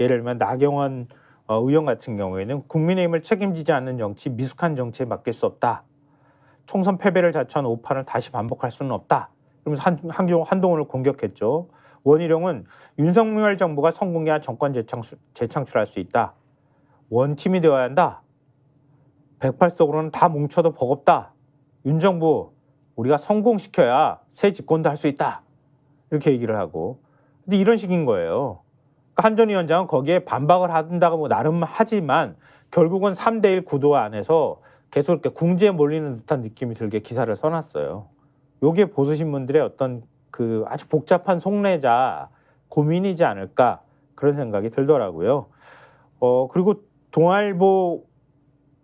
예를 들면 나경원 어, 의원 같은 경우에는 국민의힘을 책임지지 않는 정치, 미숙한 정치에 맡길 수 없다. 총선 패배를 자초한 오판을 다시 반복할 수는 없다. 그러면서 한, 한경, 한동훈을 공격했죠. 원희룡은 윤석열 정부가 성공해야 정권 재창출, 재창출할 수 있다. 원팀이 되어야 한다. 108석으로는 다 뭉쳐도 버겁다. 윤 정부 우리가 성공시켜야 새 집권도 할 수 있다. 이렇게 얘기를 하고. 근데 이런 식인 거예요. 한전 위원장은 거기에 반박을 한다고 뭐 나름 하지만 결국은 3대1 구도 안에서 계속 이렇게 궁지에 몰리는 듯한 느낌이 들게 기사를 써놨어요. 요게 보수신문들의 어떤 그 아주 복잡한 속내자 고민이지 않을까 그런 생각이 들더라고요. 어 그리고 동아일보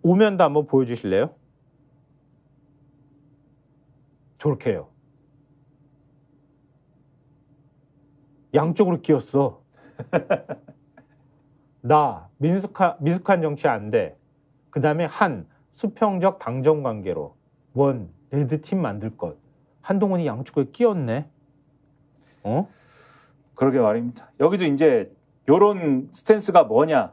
오면도 한번 보여주실래요? 저렇게요. 양쪽으로 끼었어. 나 민숙한 미숙한 정치 안 돼. 그 다음에 한 수평적 당정 관계로 원 레드 팀 만들 것. 한동훈이 양쪽에 끼었네. 어? 그러게 말입니다. 여기도 이제 요런 스탠스가 뭐냐?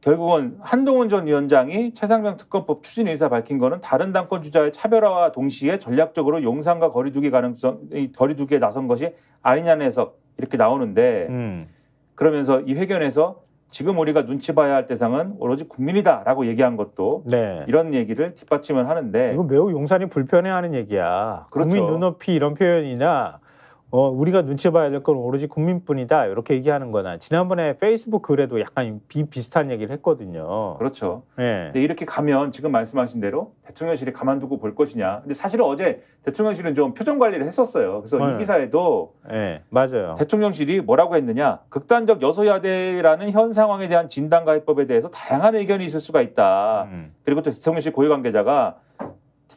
결국은 한동훈 전 위원장이 최상병 특검법 추진 의사 밝힌 거는 다른 당권 주자의 차별화와 동시에 전략적으로 용산과 거리두기 가능성, 이 거리두기에 나선 것이 아니냐는 해석 이렇게 나오는데 음. 그러면서 이 회견에서 지금 우리가 눈치 봐야 할 대상은 오로지 국민이다라고 얘기한 것도 네. 이런 얘기를 뒷받침을 하는데 이거 매우 용산이 불편해하는 얘기야. 그렇죠. 국민 눈높이 이런 표현이나 어, 우리가 눈치 봐야 될 건 오로지 국민뿐이다 이렇게 얘기하는 거나 지난번에 페이스북 글에도 약간 비, 비슷한 얘기를 했거든요. 그렇죠. 네. 근데 이렇게 가면 지금 말씀하신 대로 대통령실이 가만두고 볼 것이냐. 근데 사실은 어제 대통령실은 좀 표정 관리를 했었어요. 그래서 네. 이 기사에도 네, 맞아요. 대통령실이 뭐라고 했느냐. 극단적 여소야대라는 현 상황에 대한 진단가해법에 대해서 다양한 의견이 있을 수가 있다. 음. 그리고 또 대통령실 고위 관계자가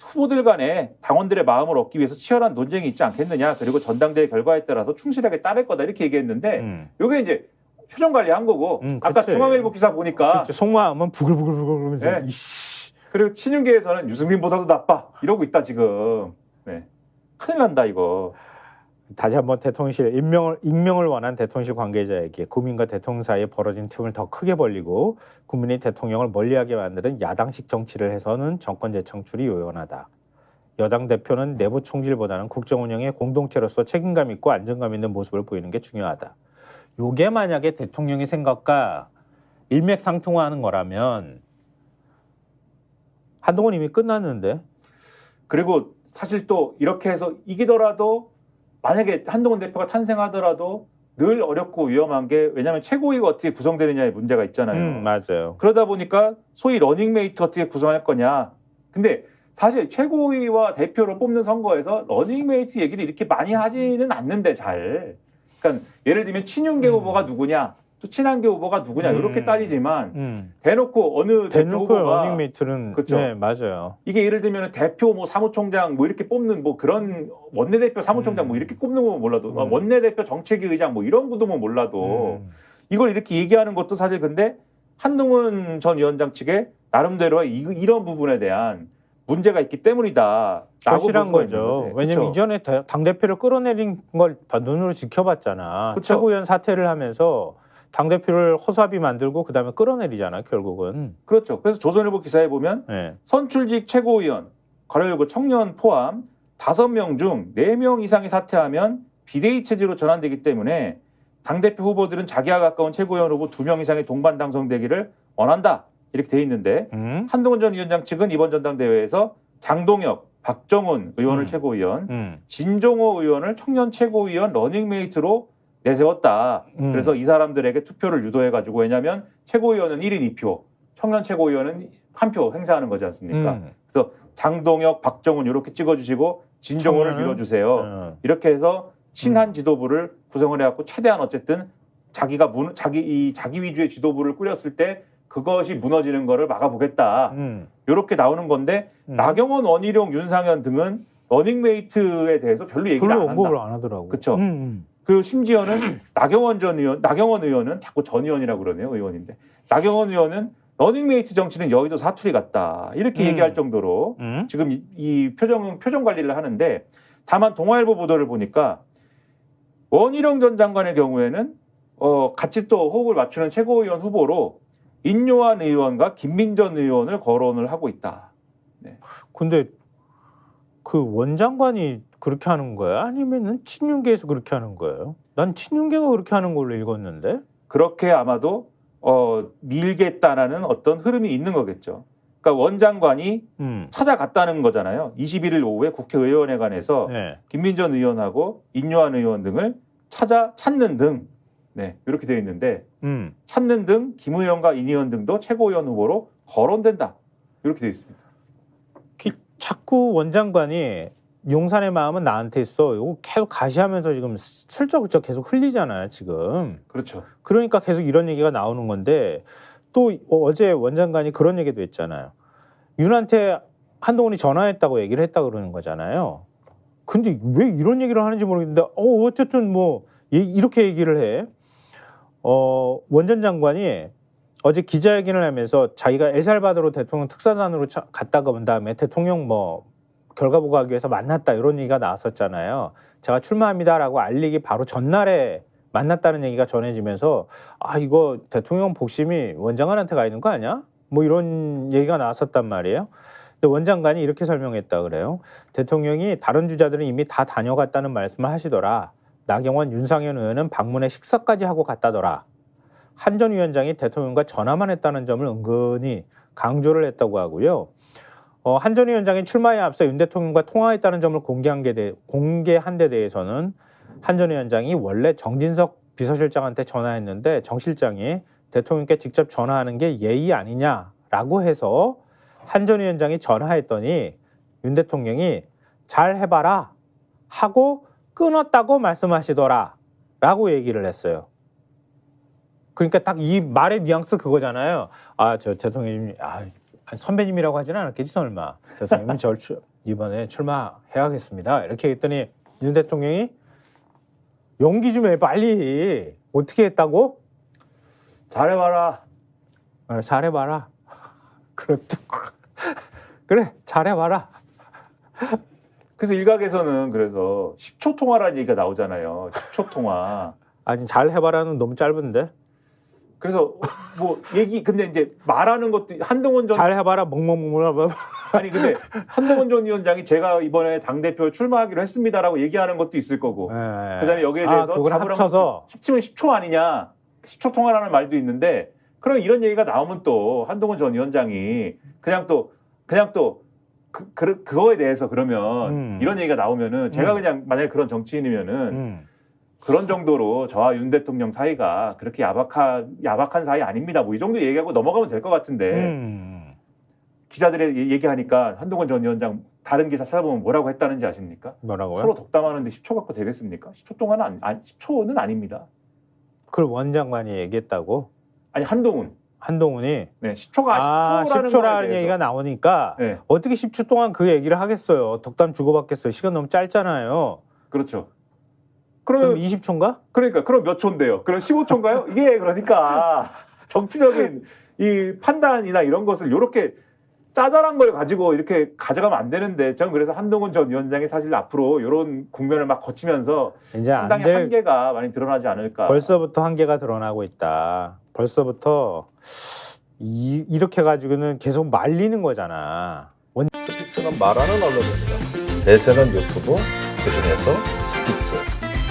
후보들 간에 당원들의 마음을 얻기 위해서 치열한 논쟁이 있지 않겠느냐. 그리고 전당대회 결과에 따라서 충실하게 따를 거다. 이렇게 얘기했는데 음. 요게 이제 표정 관리한 거고 음, 아까 그치. 중앙일보 기사 보니까 그렇죠. 속마음은 부글부글부글 그러면서 네. 이씨. 그리고 친윤계에서는 유승민보다도 나빠 이러고 있다 지금. 네. 큰일 난다 이거. 다시 한번 대통령실 임명을 익명을 원한 대통령실 관계자에게 국민과 대통령 사이에 벌어진 틈을 더 크게 벌리고 국민이 대통령을 멀리하게 만드는 야당식 정치를 해서는 정권 재창출이 요원하다. 여당 대표는 내부 총질보다는 국정 운영의 공동체로서 책임감 있고 안정감 있는 모습을 보이는 게 중요하다. 요게 만약에 대통령의 생각과 일맥상통하는 거라면 한동훈 이미 끝났는데 그리고 사실 또 이렇게 해서 이기더라도 만약에 한동훈 대표가 탄생하더라도 늘 어렵고 위험한 게 왜냐하면 최고위가 어떻게 구성되느냐에 문제가 있잖아요. 음, 맞아요. 그러다 보니까 소위 러닝메이트 어떻게 구성할 거냐. 근데 사실 최고위와 대표를 뽑는 선거에서 러닝메이트 얘기를 이렇게 많이 하지는 않는데 잘. 그러니까 예를 들면 친윤계 음. 후보가 누구냐, 또 친한계 후보가 누구냐 음. 이렇게 따지지만 음. 대놓고 어느 대표 대놓고 후보가 러닝메이트는 그렇죠. 네 맞아요. 이게 예를 들면 대표 뭐 사무총장 뭐 이렇게 뽑는 뭐 그런 원내대표 사무총장 음. 뭐 이렇게 꼽는 거면 몰라도 음. 원내대표 정책위 의장 뭐 이런 구도면 몰라도 음. 이걸 이렇게 얘기하는 것도 사실 근데 한동훈 전 위원장 측에 나름대로 이, 이런 부분에 대한 문제가 있기 때문이다. 절실한 거죠. 왜냐면? 이전에 당 대표를 끌어내린 걸 눈으로 지켜봤잖아. 그쵸. 최고위원 사퇴를 하면서 당 대표를 허수아비 만들고 그다음에 끌어내리잖아. 결국은. 그렇죠. 그래서 조선일보 기사에 보면 네. 선출직 최고위원 가로열고 청년 포함 다섯 명 중 네 명 이상이 사퇴하면 비대위 체제로 전환되기 때문에 당 대표 후보들은 자기와 가까운 최고위원 후보 두 명 이상의 동반 당선되기를 원한다. 이렇게 돼 있는데 음. 한동훈 전 위원장 측은 이번 전당대회에서 장동혁, 박정훈 의원을 음. 최고위원, 음. 진종호 의원을 청년 최고위원 러닝메이트로 내세웠다. 음. 그래서 이 사람들에게 투표를 유도해가지고 왜냐하면 최고위원은 1인 2표, 청년 최고위원은 한 표 행사하는 거지 않습니까? 음. 그래서 장동혁, 박정훈 이렇게 찍어주시고 청년은- 밀어주세요. 음. 이렇게 해서 친한 지도부를 구성을 해갖고 최대한 어쨌든 자기가 문, 자기 이 자기 위주의 지도부를 꾸렸을 때 그것이 무너지는 거를 막아보겠다. 음. 이렇게 나오는 건데 음. 나경원, 원희룡, 윤상현 등은 러닝메이트에 대해서 별로 얘기를 안 별로 한다. 언급을 안 하더라고. 음, 음. 그리고 심지어는 나경원 전 의원, 나경원 의원은 자꾸 전 의원이라고 그러네요, 의원인데. 나경원 의원은 러닝메이트 정치는 여의도 사투리 같다. 이렇게 음. 얘기할 정도로 음. 지금 이, 이 표정, 표정 관리를 하는데 다만 동아일보 보도를 보니까 원희룡 전 장관의 경우에는 어, 같이 또 호흡을 맞추는 최고위원 후보로 인요한 의원과 김민전 의원을 거론을 하고 있다. 근데 그 원장관이 그렇게 하는 거야? 아니면은 친윤계에서 그렇게 하는 거예요? 난 친윤계가 그렇게 하는 걸로 읽었는데. 그렇게 아마도 어, 밀겠다라는 어떤 흐름이 있는 거겠죠. 그러니까 원장관이 음. 찾아갔다는 거잖아요. 21일 오후에 국회의원회관에서 네. 김민전 의원하고 인요한 의원 등을 찾아 찾는 등 네, 이렇게 되어 있는데 음. 찾는 등 김 의원과 인 의원 등도 최고위원 후보로 거론된다. 이렇게 되어 있습니다. 기- 자꾸 원장관이 용산의 마음은 나한테 있어. 이거 계속 가시하면서 지금 슬쩍슬쩍 계속 흘리잖아요, 지금. 그렇죠. 그러니까 계속 이런 얘기가 나오는 건데 또 어제 원장관이 그런 얘기도 했잖아요. 윤한테 한동훈이 전화했다고 얘기를 했다 그러는 거잖아요. 근데 왜 이런 얘기를 하는지 모르겠는데 어 어쨌든 뭐 이- 이렇게 얘기를 해. 어 원전 장관이 어제 기자회견을 하면서 자기가 엘살바도르 대통령 특사단으로 차- 갔다가 온 다음에 대통령 뭐 결과 보고하기 위해서 만났다 이런 얘기가 나왔었잖아요. 제가 출마합니다라고 알리기 바로 전날에 만났다는 얘기가 전해지면서 아 이거 대통령 복심이 원장관한테 가 있는 거 아니야? 뭐 이런 얘기가 나왔었단 말이에요. 근데 원장관이 이렇게 설명했다 그래요. 대통령이 다른 주자들은 이미 다 다녀갔다는 말씀을 하시더라. 나경원, 윤상현 의원은 방문에 식사까지 하고 갔다더라. 한 전 위원장이 대통령과 전화만 했다는 점을 은근히 강조를 했다고 하고요. 어, 한전 위원장이 출마에 앞서 윤 대통령과 통화했다는 점을 공개한 게 대, 공개한 데 대해서는 한전 위원장이 원래 정진석 비서실장한테 전화했는데 정 실장이 대통령께 직접 전화하는 게 예의 아니냐라고 해서 한전 위원장이 전화했더니 윤 대통령이 잘 해봐라 하고 끊었다고 말씀하시더라 라고 얘기를 했어요. 그러니까 딱 이 말의 뉘앙스 그거잖아요. 아 저 대통령님 아 선배님이라고 하지는 않았겠지 설마 대통령님 저 출- 이번에 출마해야겠습니다. 이렇게 했더니 윤 대통령이 연기 좀 해 빨리 어떻게 했다고? 잘해봐라. 어, 잘해봐라. 그렇다. 그래 잘해봐라. 그래서 일각에서는 그래서 10초 통화라는 얘기가 나오잖아요. 10초 통화. 아니 잘해봐라는 너무 짧은데 그래서 뭐 얘기 근데 이제 말하는 것도 한동훈 전 잘 해봐라 멍멍멍 아니 근데 한동훈 전 위원장이 제가 이번에 당 대표 출마하기로 했습니다라고 얘기하는 것도 있을 거고 그다음에 여기에 대해서 아, 그걸 합쳐서 합치면 10초 아니냐 10초 통화라는 말도 있는데 그럼 이런 얘기가 나오면 또 한동훈 전 위원장이 그냥 또 그냥 또 그, 그, 그거에 대해서 그러면 음. 이런 얘기가 나오면은 제가 음. 그냥 만약에 그런 정치인이면은 음. 그런 정도로 저와 윤 대통령 사이가 그렇게 야박한 야박한 사이 아닙니다. 뭐 이 정도 얘기하고 넘어가면 될 것 같은데 음. 기자들의 얘- 얘기하니까 한동훈 전 위원장 다른 기사 찾아보면 뭐라고 했다는지 아십니까? 뭐라고요? 서로 덕담하는데 10초 갖고 되겠습니까? 10초 동안은 안, 아니, 10초는 아닙니다. 그걸 원장관이 얘기했다고 아니 한동훈 한동훈이 네 10초가 아 10초라는, 10초라는 얘기가 나오니까 네 어떻게 10초 동안 그 얘기를 하겠어요? 덕담 주고받겠어요? 시간 너무 짧잖아요. 그렇죠. 그럼 그러면 20초인가? 그러니까 그럼 몇 초인데요? 그럼 15초인가요? 이게 그러니까 정치적인 이 판단이나 이런 것을 이렇게 짜잘한 걸 가지고 이렇게 가져가면 안 되는데 저는 그래서 한동훈 전 위원장이 사실 앞으로 이런 국면을 막 거치면서 이제 안 상당히 될 한계가 많이 드러나지 않을까. 벌써부터 한계가 드러나고 있다. 벌써부터 이, 이렇게 가지고는 계속 말리는 거잖아. 스픽스는 말하는 언론입니다. 대세는 유튜브, 그중에서 스픽스.